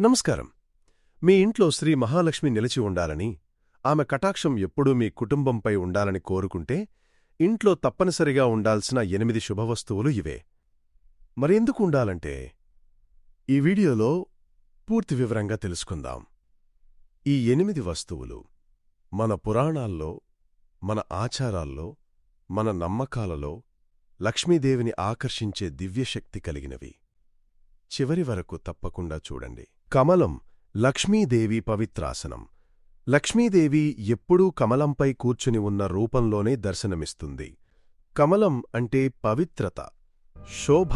నమస్కారం. మీ ఇంట్లో శ్రీ మహాలక్ష్మి నిలిచి ఉండాలని ఆమె కటాక్షం ఎప్పుడూ మీ కుటుంబంపై ఉండాలని కోరుకుంటే ఇంట్లో తప్పనిసరిగా ఉండాల్సిన ఎనిమిది శుభవస్తువులు ఇవే. మరెందుకు ఉండాలంటే ఈ వీడియోలో పూర్తి వివరంగా తెలుసుకుందాం. ఈ ఎనిమిది వస్తువులు మన పురాణాల్లో మన ఆచారాల్లో మన నమ్మకాలలో లక్ష్మీదేవిని ఆకర్షించే దివ్యశక్తి కలిగినవి. చివరి వరకు తప్పకుండా చూడండి. కమలం లక్ష్మీదేవి పవిత్రాసనం. లక్ష్మీదేవి ఎప్పుడూ కమలంపై కూర్చుని ఉన్న రూపంలోనే దర్శనమిస్తుంది. కమలం అంటే పవిత్రత శోభ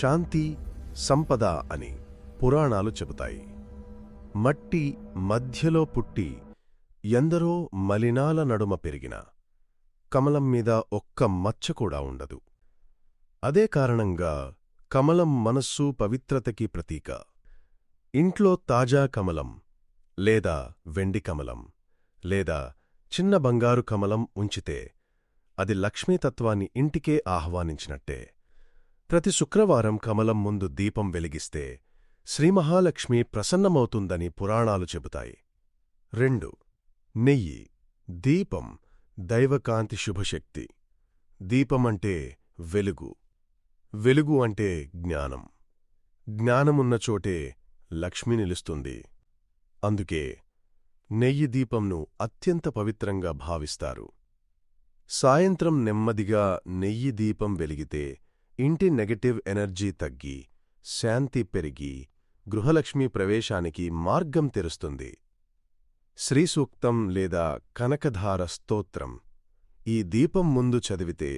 శాంతి సంపద అని పురాణాలు చెబుతాయి. మట్టి మధ్యలో పుట్టి ఎందరో మలినాల నడుమ పెరిగిన కమలం మీద ఒక్క మచ్చ కూడా ఉండదు. అదే కారణంగా కమలం మనస్సు పవిత్రతకి ప్రతీక. ఇంట్లో తాజా కమలం లేదా వెండి కమలం లేదా చిన్న బంగారు కమలం ఉంచితే అది లక్ష్మీతత్వాన్ని ఇంటికే ఆహ్వానించినట్టే. ప్రతి శుక్రవారం కమలం ముందు దీపం వెలిగిస్తే శ్రీమహాలక్ష్మి ప్రసన్నమవుతుందని పురాణాలు చెబుతాయి. రెండు. నెయ్యి. దీపం దైవకాంతి శుభశక్తి. దీపమంటే వెలుగు. వెలుగు అంటే జ్ఞానం. జ్ఞానమున్న చోటే లక్ష్మి నిలుస్తుంది. అందుకే నెయ్యి దీపంను అత్యంత పవిత్రంగా భావిస్తారు. సాయంత్రం నెమ్మదిగా నెయ్యి దీపం వెలిగితే ఇంటి నెగటివ్ ఎనర్జీ తగ్గి శాంతి పెరిగి గృహలక్ష్మి ప్రవేశానికి మార్గం తెరుస్తుంది. శ్రీసూక్తం లేదా కనకధార స్తోత్రం. ఈ దీపం ముందు చదివితే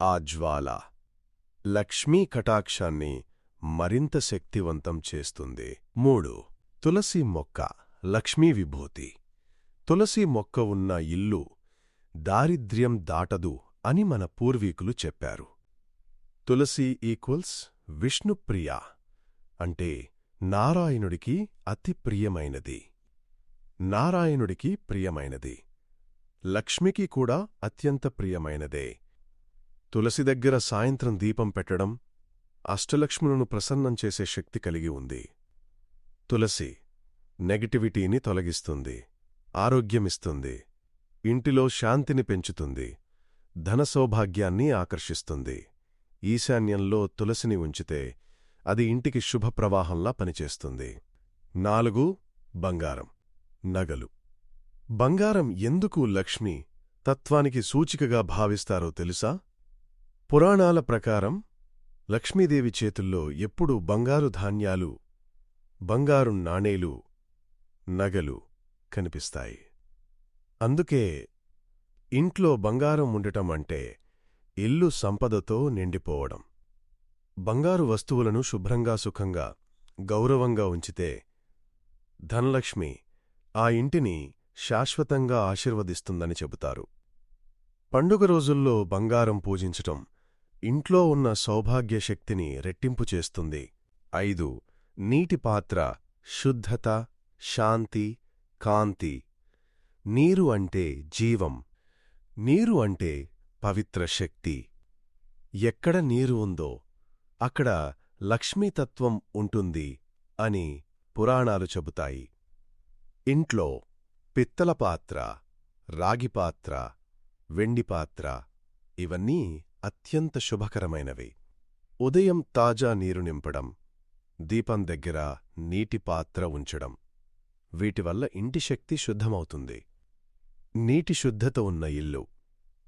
ఆ జ్వాల లక్ష్మీ కటాక్షాన్ని మరింత శక్తివంతం చేస్తుంది. మూడు. తులసి మొక్క లక్ష్మీ విభూతి. తులసి మొక్క ఉన్న ఇల్లు దారిద్ర్యం దాటదు అని మన పూర్వీకులు చెప్పారు. తులసి ఈక్వల్స్ విష్ణుప్రియ అంటే నారాయణుడికి అతి ప్రియమైనది. నారాయణుడికి ప్రియమైనది. లక్ష్మికి కూడా అత్యంత ప్రియమైనదే. తులసి దగ్గర సాయంత్రం దీపం పెట్టడం అష్టలక్ష్ములను ప్రసన్నం చేసే శక్తి కలిగి ఉంది. తులసి నెగటివిటీని తొలగిస్తుంది ఆరోగ్యమిస్తుంది ఇంటిలో శాంతిని పెంచుతుంది ధన సౌభాగ్యాన్ని ఆకర్షిస్తుంది. ఈశాన్యంలో తులసిని ఉంచితే అది ఇంటికి శుభప్రవాహంలా పనిచేస్తుంది. నాలుగు బంగారం నగలు. బంగారం ఎందుకు లక్ష్మి తత్వానికి సూచికగా భావిస్తారో తెలుసా? పురాణాల ప్రకారం లక్ష్మీదేవి చేతుల్లో ఎప్పుడూ బంగారు ధాన్యాలు బంగారు నాణేలు నగలు కనిపిస్తాయి. అందుకే ఇంట్లో బంగారం ఉండటం అంటే ఇల్లు సంపదతో నిండిపోవడం. బంగారు వస్తువులను శుభ్రంగా సుఖంగా గౌరవంగా ఉంచితే ధనలక్ష్మి ఆ ఇంటిని శాశ్వతంగా ఆశీర్వదిస్తుందని చెబుతారు. పండుగ రోజుల్లో బంగారం పూజించటం ఇంట్లో ఉన్న సౌభాగ్యశక్తిని రెట్టింపు చేస్తుంది. ఐదు. నీటి పాత్ర శుద్ధత శాంతి కాంతి. నీరు అంటే జీవం. నీరు అంటే పవిత్ర శక్తి. ఎక్కడ నీరు ఉందో అక్కడ లక్ష్మీతత్వం ఉంటుంది అని పురాణాలు చెబుతాయి. ఇంట్లో పిత్తల పాత్ర రాగిపాత్ర వెండిపాత్ర ఇవన్నీ అత్యంత శుభకరమైనవి. ఉదయం తాజా నీరు నింపడం దీపం దగ్గర నీటి పాత్ర ఉంచడం వీటివల్ల ఇంటి శక్తి శుద్ధమవుతుంది. నీటి శుద్ధత ఉన్న ఇల్లు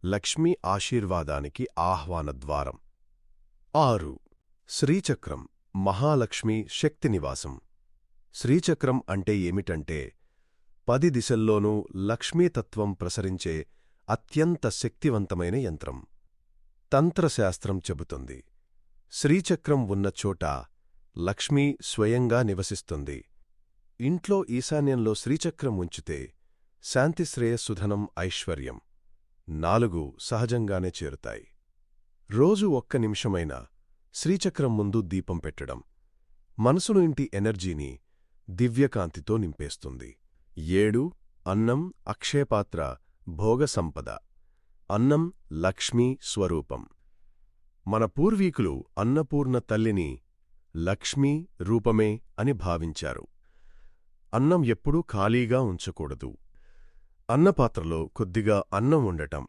లక్ష్మీ ఆశీర్వాదానికి ఆహ్వాన ద్వారం. ఆరు. శ్రీచక్రం మహాలక్ష్మి శక్తినివాసం శ్రీచక్రం అంటే ఏమిటంటే పది దిశల్లోనూ లక్ష్మీతత్వం ప్రసరించే అత్యంత శక్తివంతమైన యంత్రం. తంత్రశాస్త్రం చెబుతుంది. శ్రీచక్రం ఉన్న చోట లక్ష్మీ స్వయంగా నివసిస్తుంది. ఇంట్లో ఈశాన్యంలో శ్రీచక్రం ఉంచితే శాంతిశ్రేయస్సుధనం ఐశ్వర్యం. నాలుగు సహజంగానే చేరుతాయి. రోజు ఒక్క నిమిషమైనా శ్రీచక్రం ముందు దీపం పెట్టడం మనసును ఇంటి ఎనర్జీని దివ్యకాంతితో నింపేస్తుంది. ఏడు అన్నం అక్షయపాత్ర భోగ సంపద అన్నం లక్ష్మీ స్వరూపం. మన పూర్వీకులు అన్నపూర్ణ తల్లిని లక్ష్మీ రూపమే అని భావించారు. అన్నం ఎప్పుడూ ఖాళీగా ఉంచకూడదు. అన్నపాత్రలో కొద్దిగా అన్నం ఉండటం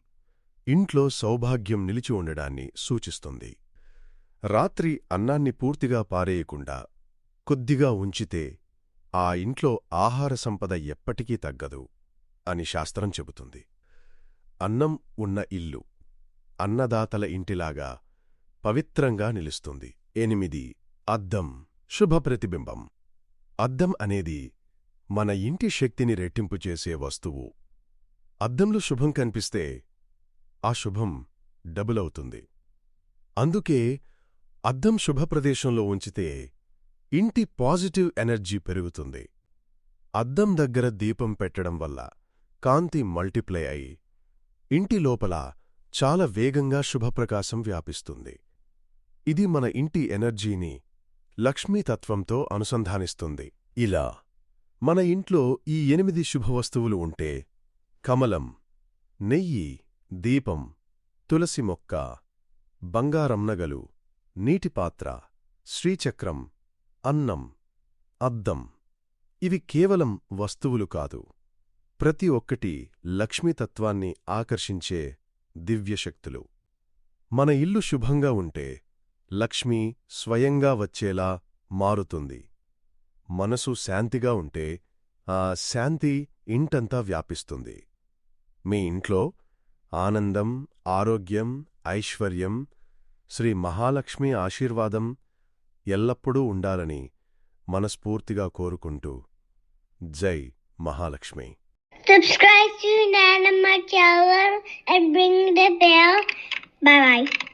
ఇంట్లో సౌభాగ్యం నిలిచి ఉండడాన్ని సూచిస్తుంది. రాత్రి అన్నాన్ని పూర్తిగా పారేయకుండా కొద్దిగా ఉంచితే ఆ ఇంట్లో ఆహార సంపద ఎప్పటికీ తగ్గదు అని శాస్త్రం చెబుతుంది. అన్నం ఉన్న ఇల్లు అన్నదాతల ఇంటిలాగా పవిత్రంగా నిలుస్తుంది. ఎనిమిది. అద్దం శుభప్రతిబింబం. అద్దం అనేది మన ఇంటి శక్తిని రెట్టింపు చేసే వస్తువు. అద్దంలో శుభం కనిపిస్తే ఆ శుభం డబుల్ అవుతుంది. అందుకే అద్దం శుభప్రదేశంలో ఉంచితే ఇంటి పాజిటివ్ ఎనర్జీ పెరుగుతుంది. అద్దం దగ్గర దీపం పెట్టడం వల్ల కాంతి మల్టిప్లై అయి ఇంటి లోపల చాలా వేగంగా శుభప్రకాశం వ్యాపిస్తుంది. ఇది మన ఇంటి ఎనర్జీని లక్ష్మీతత్వంతో అనుసంధానిస్తుంది. ఇలా మన ఇంట్లో ఈ ఎనిమిది శుభవస్తువులు ఉంటే కమలం నెయ్యి దీపం తులసి మొక్క బంగారం నగలు నీటిపాత్ర శ్రీచక్రం అన్నం అద్దం ఇవి కేవలం వస్తువులు కాదు. ప్రతి ఒక్కటి లక్ష్మీతత్వాన్ని ఆకర్షించే దివ్యశక్తులు. మన ఇల్లు శుభంగా ఉంటే లక్ష్మి స్వయంగా వచ్చేలా మారుతుంది. మనసు శాంతిగా ఉంటే ఆ శాంతి ఇంటంతా వ్యాపిస్తుంది. మీ ఇంట్లో ఆనందం ఆరోగ్యం ఐశ్వర్యం శ్రీ మహాలక్ష్మి ఆశీర్వాదం ఎల్లప్పుడూ ఉండాలని మనస్ఫూర్తిగా కోరుకుంటూ జై Mahalakshmi. Subscribe to Nana channel and ring the bell. Bye bye.